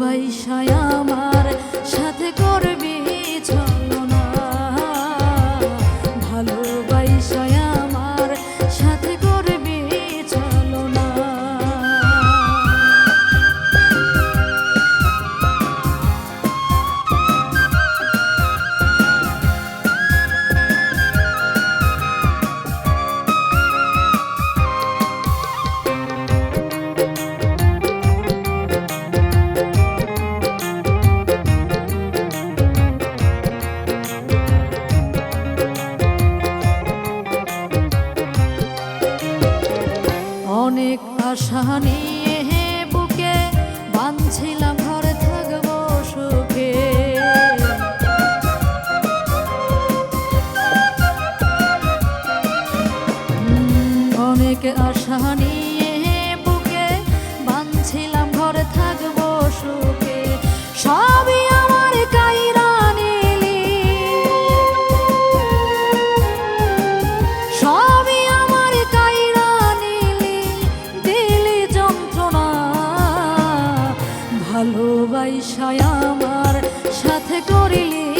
ভালোবাসায় আমার সাথে করবি ছয় মানছিলাম ঘরে থাকব সুখে। অনেকে আশা ভালোবাসায় আমার সাথে করিলি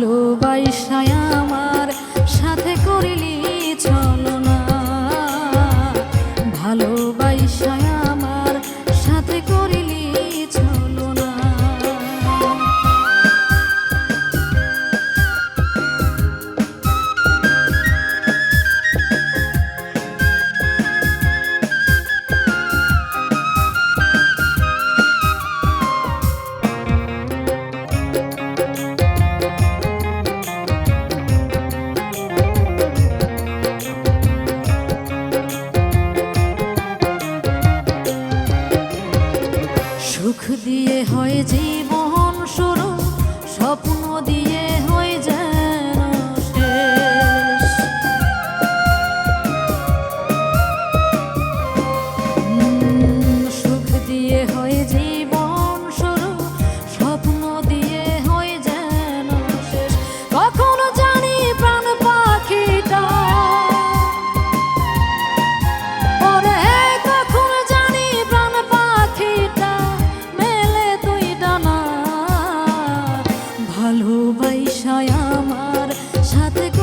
ভালোবাসায় আমার সাথে করিলি চলো। স্বপ্ন দিয়ে ভালোবাসায় আমার সাথে